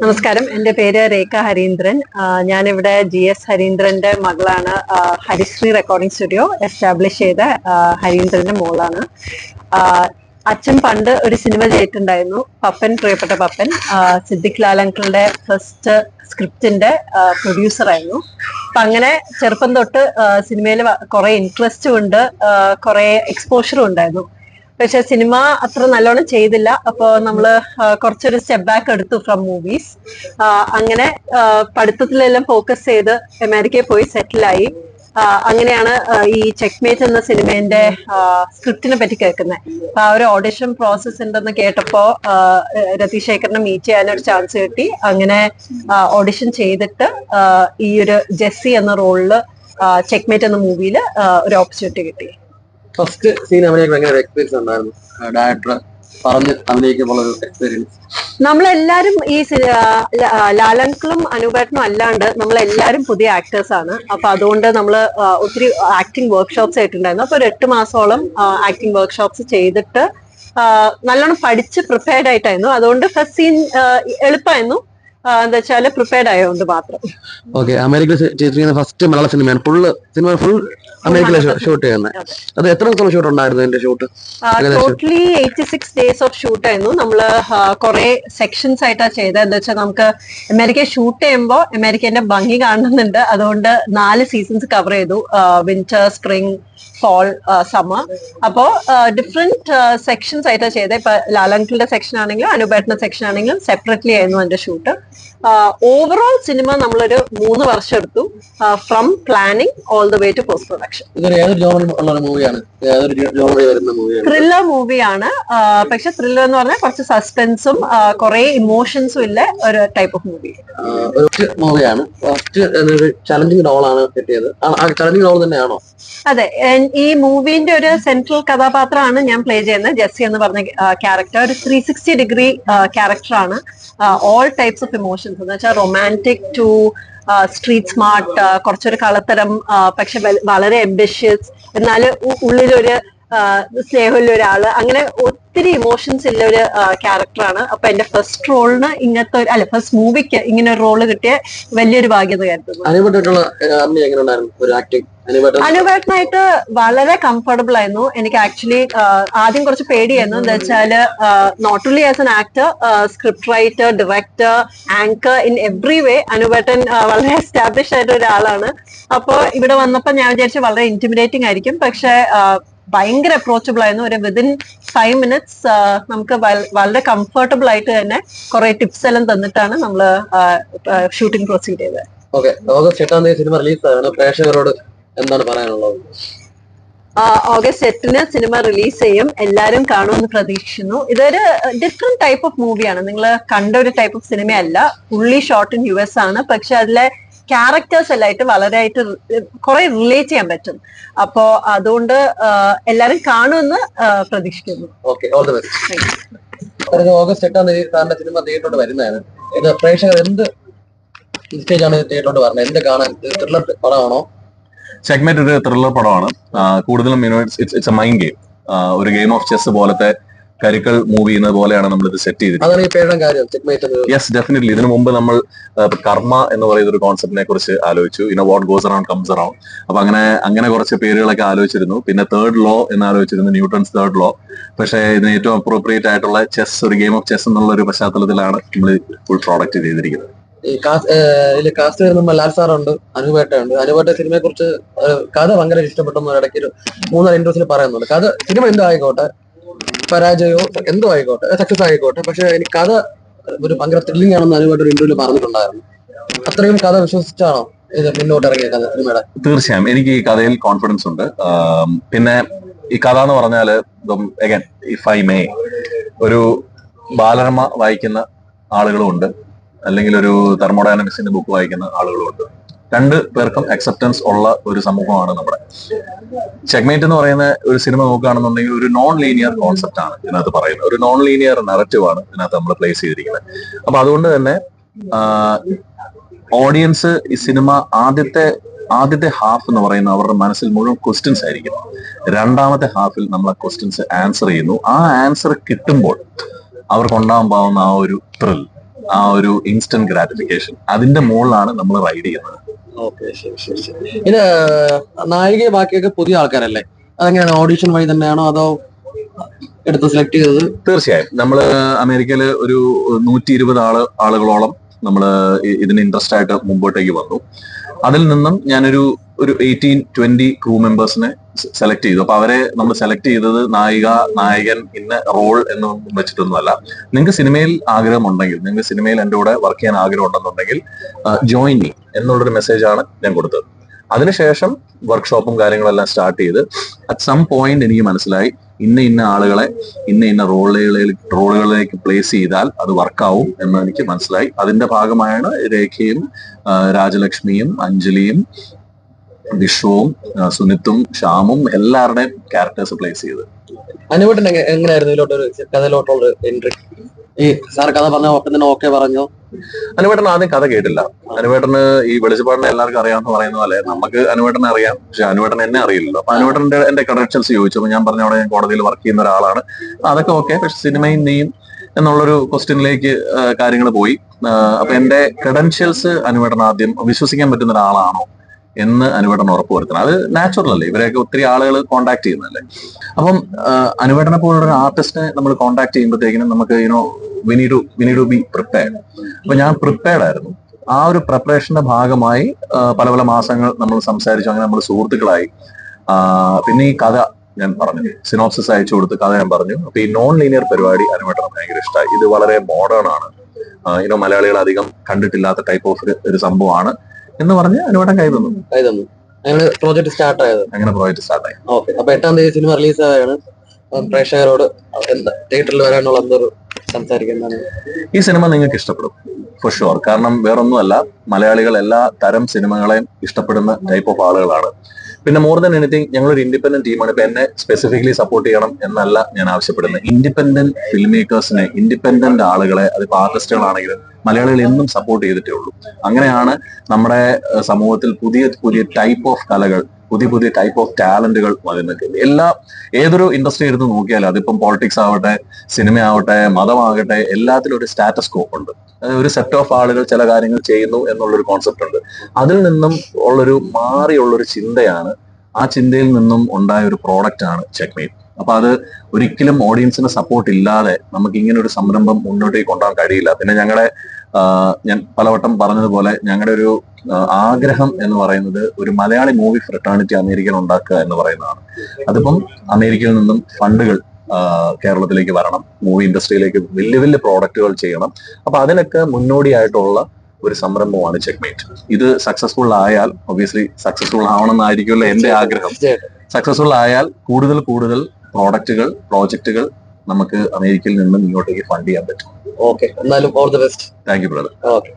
നമസ്കാരം. എന്റെ പേര് രേഖ ഹരീന്ദ്രൻ. ഞാനിവിടെ ജി എസ് ഹരീന്ദ്രന്റെ മകളാണ്. ഹരിശ്രീ റെക്കോർഡിംഗ് സ്റ്റുഡിയോ എസ്റ്റാബ്ലിഷ് ചെയ്ത ഹരീന്ദ്രന്റെ മോളാണ്. അച്ഛൻ പണ്ട് ഒരു സിനിമ ചെയ്തിട്ടുണ്ടായിരുന്നു. പപ്പൻ പ്രിയപ്പെട്ട പപ്പൻ. സിദ്ദിഖ് ലാൽ അങ്കിളിന്റെ ഫസ്റ്റ് സ്ക്രിപ്റ്റിന്റെ പ്രൊഡ്യൂസർ ആയിരുന്നു. അപ്പൊ അങ്ങനെ ചെറുപ്പം തൊട്ട് സിനിമയിൽ കുറെ ഇൻട്രസ്റ്റും ഉണ്ട്. കുറെ എക്സ്പോഷറും ഉണ്ടായിരുന്നു. പക്ഷെ സിനിമ അത്ര നല്ലോണം ചെയ്തില്ല. അപ്പൊ നമ്മൾ കുറച്ചൊരു സ്റ്റെപ്പ് ബാക്ക് എടുത്തു ഫ്രം മൂവീസ് അങ്ങനെ പഠിത്തത്തിലെല്ലാം ഫോക്കസ് ചെയ്ത് അമേരിക്കയിൽ പോയി സെറ്റിലായി അങ്ങനെയാണ് ഈ ചെക്ക്മേറ്റ് എന്ന സിനിമേന്റെ സ്ക്രിപ്റ്റിനെ പറ്റി കേൾക്കുന്നത്. അപ്പൊ ആ ഒരു ഓഡിഷൻ പ്രോസസ് ഉണ്ടെന്ന് കേട്ടപ്പോ രതിശേഖറിനെ മീറ്റ് ചെയ്യാൻ ഒരു ചാൻസ് കിട്ടി. അങ്ങനെ ഓഡിഷൻ ചെയ്തിട്ട് ഈ ഒരു ജെസ്സി എന്ന റോളിൽ ചെക്ക്മേറ്റ് എന്ന മൂവിയിൽ ഒരു ഓപ്പർച്യൂണിറ്റി കിട്ടി. ഫസ്റ്റ് സീൻ അഭിനയിക്കാൻ ഭയങ്കര എക്സ്പീരിയൻസ് ഉണ്ടായിരുന്നു. ഡയറക്ടർ പറഞ്ഞു അഭിനയിക്കുമ്പോൾ ഒരു എക്സ്പീരിയൻസ് നമ്മളെല്ലാരും ഈ ലാലൻകളും അനുപേട്ടനും അല്ലാണ്ട് നമ്മളെല്ലാരും പുതിയ ആക്ടേഴ്സ് ആണ്. അപ്പൊ അതുകൊണ്ട് നമ്മൾ ഒത്തിരി ആക്ടിങ് വർക്ക്ഷോപ്സ് ആയിട്ടുണ്ടായിരുന്നു. അപ്പൊ ഒരു എട്ട് മാസോളം ആക്ടിങ് വർക്ക്ഷോപ്സ് ചെയ്തിട്ട് നല്ലോണം പഠിച്ച് പ്രിപ്പയർഡ് ആയിട്ടായിരുന്നു. അതുകൊണ്ട് ഫസ്റ്റ് സീൻ എളുപ്പമായിരുന്നു എന്താ വെച്ചാൽ പ്രിപ്പയർഡ് ആയതുകൊണ്ട് മാത്രം. ഓക്കെ അമേരിക്കയിൽ ചെയ്തിരിക്കുന്ന ഫസ്റ്റ് മലയാള സിനിമയാണ് ഫുള്ള് സിനിമ ഫുൾ അമേരിക്കയിലെ ഷൂട്ട് ചെയ്യുന്നത്. അത്. എത്ര ദിവസം ഷൂട്ട് ഉണ്ടായിരുന്നു എന്റെ shoot? Totally eighty six days of shoot ആയിരുന്നു. നമ്മൾ കുറെ സെക്ഷൻസ് ആയിട്ടാ ചെയ്തത്. എന്താ വെച്ചാൽ നമുക്ക് അമേരിക്ക ഷൂട്ട് ചെയ്യുമ്പോൾ അമേരിക്കന്റെ ഭംഗി കാണുന്നുണ്ട്. അതുകൊണ്ട് നാല് സീസൺസ് കവർ ചെയ്തു. വിന്റർ സ്പ്രിംഗ് ഫോൾ സമ്മർ അപ്പോ ഡിഫറെന്റ് സെക്ഷൻസ് ആയിട്ടാ ചെയ്തത്. ഇപ്പൊ ലാലങ്കിളുടെ സെക്ഷൻ ആണെങ്കിലും അനുപേട്ടന സെക്ഷൻ ആണെങ്കിലും സെപ്പറേറ്റ്ലി ആയിരുന്നു എന്റെ ഷൂട്ട് ഓവറോൾ സിനിമ നമ്മളൊരു മൂന്ന് വർഷം എടുത്തു. From planning all the way to post production ഇതൊരു ഏതൊരു ജോണറിൽ ഉള്ള ഒരു മൂവിയാണ് ഏതൊരു ജോണറിൽ വരുന്ന മൂവിയാണ് ത്രില്ലർ മൂവിയാണ് പക്ഷെ ത്രില്ലർ എന്ന് പറഞ്ഞാൽ കുറച്ച് സസ്പെൻസും കുറെ ഇമോഷൻസും ഇല്ല ഒരു ടൈപ്പ് ഓഫ് മൂവി ഒരു മൂവിയാണ് ഫസ്റ്റ് ഒരു ചലഞ്ചിങ് റോളാണ് കിട്ടിയത്. ചലഞ്ചിങ് റോൾ തന്നെയാണോ? അതെ ഈ മൂവിന്റെ ഒരു സെൻട്രൽ കഥാപാത്രമാണ് ഞാൻ പ്ലേ ചെയ്യുന്നത്. ജെസ്സി എന്ന് പറഞ്ഞ ക്യാരക്ടർ ഒരു ത്രീ സിക്സ്റ്റി ഡിഗ്രി ക്യാരക്ടറാണ് ഓൾ ടൈപ്സ് ഓഫ് ഇമോഷൻസ് എന്ന് വെച്ചാൽ റൊമാന്റിക് ടു സ്ട്രീറ്റ് സ്മാർട്ട് കുറച്ചൊരു കളത്തരം പക്ഷെ വളരെ എംബിഷ്യസ് എന്നാൽ ഉള്ളിലൊരു സ്നേഹമുള്ള ഒരാൾ അങ്ങനെ ഒത്തിരി ഇമോഷൻസ് ഉള്ള ഒരു ക്യാരക്ടറാണ് അപ്പൊ എന്റെ ഫസ്റ്റ് റോളിന് ഇങ്ങനത്തെ ഒരു അല്ല ഫസ്റ്റ് മൂവിക്ക് ഇങ്ങനെ ഒരു റോൾ കിട്ടിയ വലിയൊരു ഭാഗ്യത കരുതുന്നു. അനുവേട്ടനായിട്ട് വളരെ കംഫർട്ടബിൾ ആയിരുന്നു. എനിക്ക് ആക്ച്വലി ആദ്യം കുറച്ച് പേടിയായിരുന്നു. എന്താ വെച്ചാൽ not only as an actor script writer director anchor in every way അനുവേട്ടൻ വളരെ എസ്റ്റാബ്ലിഷ് ആയിട്ട് ഒരാളാണ്. അപ്പോ ഇവിടെ വന്നപ്പോ ഞാൻ വിചാരിച്ചു വളരെ ഇന്റിമിഡേറ്റിംഗ് ആയിരിക്കും. പക്ഷെ ഭയങ്കര അപ്രോച്ചബിൾ ആയിരുന്നു. ഒരു വിതിൻ ഫൈവ് മിനിറ്റ്സ് നമുക്ക് വളരെ കംഫർട്ടബിൾ ആയിട്ട് തന്നെ കുറെ ടിപ്സ് എല്ലാം തന്നിട്ടാണ് നമ്മൾ ഷൂട്ടിംഗ് പ്രൊസീഡ് ചെയ്തത്. ഓക്കെ ഓഗസ്റ്റ് എട്ടാം തീയതി സിനിമ റിലീസ് ആണ്. പ്രേക്ഷകരോട് എന്താണ് പറയാനുള്ളത്? ഓഗസ്റ്റ് എട്ടിന് സിനിമ റിലീസ് ചെയ്യും. എല്ലാവരും കാണുമെന്ന് പ്രതീക്ഷിക്കുന്നു. ഇതൊരു ഡിഫറെന്റ് ടൈപ്പ് ഓഫ് മൂവിയാണ് നിങ്ങൾ കണ്ട ഒരു type of സിനിമയല്ല fully shot in U S ആണ്. പക്ഷെ അതിലെ ക്യാരക്ടേഴ്സ് എല്ലായിട്ട് വളരെയായിട്ട് കുറെ റിലേറ്റ് ചെയ്യാൻ പറ്റും. അപ്പോ അതുകൊണ്ട് എല്ലാരും കാണുമെന്ന് പ്രതീക്ഷിക്കുന്നു. Okay all the best August എട്ടാം തീയതി സാറിന്റെ സിനിമ തിയേറ്ററോട് വരുന്നതാണ്. ഇത് പ്രേക്ഷകർ എന്ത് തിയേറ്ററോട് പറഞ്ഞത് എന്ത് കാണാൻ? ത്രില്ലർ പടമാണോ? സെഗ്മെന്റ് ഒരു ത്രില്ലർ പടമാണ് കൂടുതലും it's it's a mind game ഒരു ഗെയിം ഓഫ് ചെസ് പോലത്തെ കരുക്കൾ മൂവ് ചെയ്യുന്നത് പോലെയാണ് നമ്മൾ ഇത് സെറ്റ് ചെയ്തിരിക്കുന്നത് ചെക്ക്മേറ്റ് യെസ് ഡെഫിനറ്റ്ലി ഇതിനു മുമ്പ് നമ്മൾ കർമ്മ എന്ന് പറയുന്ന ഒരു കോൺസെപ്റ്റിനെ കുറിച്ച് ആലോചിച്ചു. ഇന്ന what goes around comes around അപ്പൊ അങ്ങനെ അങ്ങനെ കുറച്ച് പേരുകളൊക്കെ ആലോചിച്ചിരുന്നു. പിന്നെ തേർഡ് ലോ എന്ന് ആലോചിച്ചിരുന്നു ന്യൂട്ടൺസ് തേർഡ് ലോ പക്ഷേ ഇതിന് ഏറ്റവും അപ്രോപ്രിയേറ്റ് ആയിട്ടുള്ള ചെസ് ഒരു ഗെയിം ഓഫ് ചെസ് എന്നുള്ള ഒരു പശ്ചാത്തലത്തിലാണ് നമ്മൾ ഫുൾ പ്രോഡക്റ്റ് ചെയ്തിരിക്കുന്നത്. ഈ കാസ്റ്റ് ഇതിൽ കാസ്റ്റ് വരുമ്പോൾ ലാൽ സാറുണ്ട് അനുപേട്ടയുണ്ട്. അനുപേട്ട സിനിമയെ കുറിച്ച് കഥ ഭയങ്കര ഇഷ്ടപ്പെട്ടെന്ന് ഇടയ്ക്ക് ഒരു മൂന്നാൽ ഇന്റർവ്യൂസിൽ പറയുന്നുണ്ട്. കഥ സിനിമ എന്തോ ആയിക്കോട്ടെ പരാജയമോ എന്തോ ആയിക്കോട്ടെ സക്സസ് ആയിക്കോട്ടെ പക്ഷെ എനിക്ക് കഥ ഒരു ഭയങ്കര ത്രില്ലിംഗ് ആണെന്ന് അനുപേട്ട ഒരു ഇന്റർവ്യൂൽ പറഞ്ഞിട്ടുണ്ടായിരുന്നു. അത്രയും കഥ വിശ്വസിച്ചാണോ ഇത് മുന്നോട്ട് കഥ സിനിമയുടെ? തീർച്ചയായും. എനിക്ക് ഈ കഥയിൽ കോൺഫിഡൻസ് ഉണ്ട്. പിന്നെ ഈ കഥ എന്ന് പറഞ്ഞാൽ ഇഫ് ഐ മേ ഒരു ബാലരമ വായിക്കുന്ന ആളുകളും ഉണ്ട്. അല്ലെങ്കിൽ ഒരു തെർമോഡൈനമിക്സിന്റെ ബുക്ക് വായിക്കുന്ന ആളുകളും ഉണ്ട്. രണ്ട് പേർക്കും അക്സെപ്റ്റൻസ് ഉള്ള ഒരു സമൂഹമാണ് നമ്മുടെ. ചെക്മേറ്റ് എന്ന് പറയുന്ന ഒരു സിനിമ നോക്കുകയാണെന്നുണ്ടെങ്കിൽ ഒരു നോൺ ലീനിയർ കോൺസെപ്റ്റ് ആണ് ഇതിനകത്ത് പറയുന്നത്. ഒരു നോൺ ലീനിയർ നറേറ്റീവ് ആണ് ഇതിനകത്ത് നമ്മൾ പ്ലേസ് ചെയ്തിരിക്കുന്നത്. അപ്പൊ അതുകൊണ്ട് തന്നെ ഓഡിയൻസ് ഈ സിനിമ ആദ്യത്തെ ആദ്യത്തെ ഹാഫ് എന്ന് പറയുന്ന അവരുടെ മനസ്സിൽ മുഴുവൻ ക്വസ്റ്റ്യൻസ് ആയിരിക്കും. രണ്ടാമത്തെ ഹാഫിൽ നമ്മൾ ആ ക്വസ്റ്റ്യൻസ് ആൻസർ ചെയ്യുന്നു. ആ ആൻസർ കിട്ടുമ്പോൾ അവർക്ക് ഉണ്ടാകാൻ പോകുന്ന ആ ഒരു ത്രിൽ ആ ഒരു ഇൻസ്റ്റന്റ് ഗ്രാറ്റിഫിക്കേഷൻ അതിന്റെ മുകളിലാണ് നമ്മൾ റൈഡ് ചെയ്യുന്നത്. ഇത് നായിക ബാക്കിയൊക്കെ പുതിയ ആൾക്കാരല്ലേ? അതെങ്ങനെയാണ്? ഓഡിഷൻ വഴി തന്നെയാണോ അതോ എടുത്ത് സെലക്ട് ചെയ്തത്? തീർച്ചയായും. നമ്മൾ അമേരിക്കയിൽ ഒരു നൂറ്റി ഇരുപത് ആൾ ആളുകളോളം നമ്മൾ ഇതിന് ഇൻട്രസ്റ്റ് ആയിട്ട് മുമ്പോട്ടേക്ക് വന്നു. അതിൽ നിന്നും ഞാനൊരു ഒരു എയ്റ്റീൻ ട്വന്റി ക്രൂ മെമ്പേഴ്സിനെ സെലക്ട് ചെയ്തു. അപ്പൊ അവരെ നമ്മൾ സെലക്ട് ചെയ്തത് നായിക നായകൻ ഇന്ന റോൾ എന്ന് വെച്ചിട്ടൊന്നുമല്ല. നിങ്ങൾക്ക് സിനിമയിൽ ആഗ്രഹം ഉണ്ടെങ്കിൽ നിങ്ങൾക്ക് സിനിമയിൽ എന്റെ കൂടെ വർക്ക് ചെയ്യാൻ ആഗ്രഹം ഉണ്ടെന്നുണ്ടെങ്കിൽ ജോയിൻ മീ എന്നുള്ളൊരു മെസ്സേജാണ് ഞാൻ കൊടുത്തത്. അതിനുശേഷം വർക്ക്ഷോപ്പും കാര്യങ്ങളെല്ലാം സ്റ്റാർട്ട് ചെയ്ത് അറ്റ് സം പോയിന്റ് എനിക്ക് മനസ്സിലായി ഇന്ന ഇന്ന ആളുകളെ ഇന്ന ഇന്ന റോളുകളിലേക്ക് റോളുകളിലേക്ക് പ്ലേസ് ചെയ്താൽ അത് വർക്കാവും എന്ന് എനിക്ക് മനസ്സിലായി. അതിന്റെ ഭാഗമായാണ് രേഖയും രാജലക്ഷ്മിയും അഞ്ജലിയും വിഷുവും സുനിത്തും ശ്യാമും എല്ലാവരുടെയും ക്യാരക്ടേഴ്സ് പ്ലേസ് ചെയ്ത് അനുവേട്ടൻ എങ്ങനെ- എങ്ങനെയായിരുന്നു ഇതിലോട്ടൊരു കഥയിലോട്ടുള്ള എൻട്രി ഈ സാർ കഥ പറഞ്ഞ ഒപ്പം തന്നെ ഓക്കെ പറഞ്ഞു? അനുവേട്ടൻ ആദ്യം കഥ കേട്ടില്ല. അനുവേട്ടന് ഈ വെളിച്ചപ്പാടിനെ എല്ലാവർക്കും അറിയാമെന്ന് പറയുന്ന പോലെ നമുക്ക് അനുവേട്ടനെ അറിയാം. പക്ഷെ അനുവേട്ടൻ എന്നെ അറിയില്ലല്ലോ. അപ്പൊ അനുവേട്ടന്റെ എന്റെ കണക്ഷൻസ് ചോദിച്ചു അപ്പൊ ഞാൻ പറഞ്ഞ അവിടെ ഞാൻ കോടതിയിൽ വർക്ക് ചെയ്യുന്ന ഒരാളാണ്. അതൊക്കെ ഓക്കെ പക്ഷെ സിനിമയും നീയും എന്നുള്ളൊരു ക്വസ്റ്റ്യനിലേക്ക് കാര്യങ്ങൾ പോയി. അപ്പൊ എന്റെ ക്രെഡൻഷ്യൽസ് അനുവേട്ടൻ ആദ്യം വിശ്വസിക്കാൻ പറ്റുന്ന ഒരാളാണോ എന്ന് അനുവേട്ടൻ ഉറപ്പുവരുത്തണം അത് നാച്ചുറൽ അല്ലേ? ഇവരെയൊക്കെ ഒത്തിരി ആളുകൾ കോണ്ടാക്ട് ചെയ്യുന്നതല്ലേ? അപ്പം അനുവേട്ടനെ പോലുള്ള ഒരു ആർട്ടിസ്റ്റിനെ നമ്മൾ കോണ്ടാക്ട് ചെയ്യുമ്പോഴത്തേക്കിനും നമുക്ക് you know we need to we need to be prepared അപ്പൊ ഞാൻ പ്രിപ്പയർഡ് ആയിരുന്നു. ആ ഒരു പ്രിപ്പറേഷന്റെ ഭാഗമായി പല പല മാസങ്ങൾ നമ്മൾ സംസാരിച്ചു. അങ്ങനെ നമ്മൾ സുഹൃത്തുക്കളായി. പിന്നെ ഈ കഥ ഞാൻ പറഞ്ഞു. സിനോപ്സിസ് അയച്ചു കൊടുത്ത് കഥ ഞാൻ പറഞ്ഞു. അപ്പൊ ഈ നോൺ ലീനിയർ പരിപാടി അനുവേട്ടന് ഭയങ്കര ഇഷ്ടമായി ഇത് വളരെ മോഡേൺ ആണ്. ഇനോ മലയാളികൾ അധികം കണ്ടിട്ടില്ലാത്ത ടൈപ്പ് ഓഫ് ഒരു സംഭവമാണ് എന്ന് പറഞ്ഞ് അനുവേട്ടം കൈ തന്നു. കൈ തന്നു. അങ്ങനെ പ്രോജക്ട് സ്റ്റാർട്ട് ആയത്. അങ്ങനെ പ്രോജക്ട് സ്റ്റാർട്ട് ആയി. ഓക്കെ. അപ്പൊ എട്ടാം തീയതി സിനിമ റിലീസ് ആയാണ് പ്രേക്ഷകരോട് എന്താ തിയേറ്ററിൽ വരാനുള്ള എന്തൊരു സംസാരിക്കുന്നതാണ് ഈ സിനിമ നിങ്ങൾക്ക് ഇഷ്ടപ്പെടും. ഫോർ ഷുവർ കാരണം വേറൊന്നുമല്ല മലയാളികൾ എല്ലാ തരം സിനിമകളെയും ഇഷ്ടപ്പെടുന്ന ടൈപ്പ് ഓഫ് ആളുകളാണ്. പിന്നെ മോർ ദൻ എനിത്തിങ് ഞങ്ങളൊരു ഇൻഡിപെൻഡന്റ് ടീമാണ് ഇപ്പൊ എന്നെ സ്പെസിഫിക്കലി സപ്പോർട്ട് ചെയ്യണം എന്നല്ല ഞാൻ ആവശ്യപ്പെടുന്നത്. ഇൻഡിപെൻഡന്റ് ഫിലിം മേക്കേഴ്സിനെ ഇൻഡിപെൻഡന്റ് ആളുകളെ അതിപ്പോ ആർട്ടിസ്റ്റുകളാണെങ്കിലും മലയാളികൾ എന്നും സപ്പോർട്ട് ചെയ്തിട്ടേ ഉള്ളൂ. അങ്ങനെയാണ് നമ്മുടെ സമൂഹത്തിൽ പുതിയ പുതിയ ടൈപ്പ് ഓഫ് കലകൾ പുതിയ പുതിയ ടൈപ്പ് ഓഫ് ടാലന്റുകൾ വരുന്നത് എല്ലാ ഏതൊരു ഇൻഡസ്ട്രി എടുത്ത് നോക്കിയാൽ അതിപ്പം പോളിറ്റിക്സ് ആവട്ടെ സിനിമ ആവട്ടെ മതമാകട്ടെ എല്ലാത്തിലും ഒരു സ്റ്റാറ്റസ് സ്കോപ്പ് ഉണ്ട്. ഒരു സെറ്റ് ഓഫ് ആളുകൾ ചില കാര്യങ്ങൾ ചെയ്യുന്നു എന്നുള്ളൊരു കോൺസെപ്റ്റ് ഉണ്ട്. അതിൽ നിന്നും ഉള്ളൊരു മാറിയുള്ളൊരു ചിന്തയാണ് ആ ചിന്തയിൽ നിന്നും ഉണ്ടായ ഒരു പ്രോഡക്റ്റ് ആണ് ചെക്മേറ്റ് അപ്പൊ അത് ഒരിക്കലും ഓഡിയൻസിന്റെ സപ്പോർട്ട് ഇല്ലാതെ നമുക്ക് ഇങ്ങനെ ഒരു സംരംഭം മുന്നോട്ടേക്ക് കൊണ്ടുപോകാൻ കഴിയില്ല. പിന്നെ ഞങ്ങളെ ഞാൻ പലവട്ടം പറഞ്ഞതുപോലെ ഞങ്ങളുടെ ഒരു ആഗ്രഹം എന്ന് പറയുന്നത് ഒരു മലയാളി മൂവി ഫ്രട്ടേണിറ്റി അമേരിക്കയിൽ ഉണ്ടാക്കുക എന്ന് പറയുന്നതാണ്. അതിപ്പം അമേരിക്കയിൽ നിന്നും ഫണ്ടുകൾ കേരളത്തിലേക്ക് വരണം മൂവി ഇൻഡസ്ട്രിയിലേക്ക് വലിയ വലിയ പ്രോഡക്റ്റുകൾ ചെയ്യണം. അപ്പൊ അതിനൊക്കെ മുന്നോടിയായിട്ടുള്ള ഒരു സംരംഭമാണ് ചെക്മേറ്റ് ഇത് സക്സസ്ഫുൾ ആയാൽ ഒബിയസ്ലി സക്സസ്ഫുൾ ആവണമെന്നായിരിക്കുമല്ലോ എന്റെ ആഗ്രഹം. സക്സസ്ഫുൾ ആയാൽ കൂടുതൽ കൂടുതൽ പ്രോഡക്റ്റുകൾ പ്രോജക്റ്റുകൾ നമുക്ക് അമേരിക്കയിൽ നിന്നും ഇങ്ങോട്ടേക്ക് ഫണ്ട് ചെയ്യാൻ പറ്റും. ഓക്കെ. എന്നാലും all the best. Thank you brother. Okay.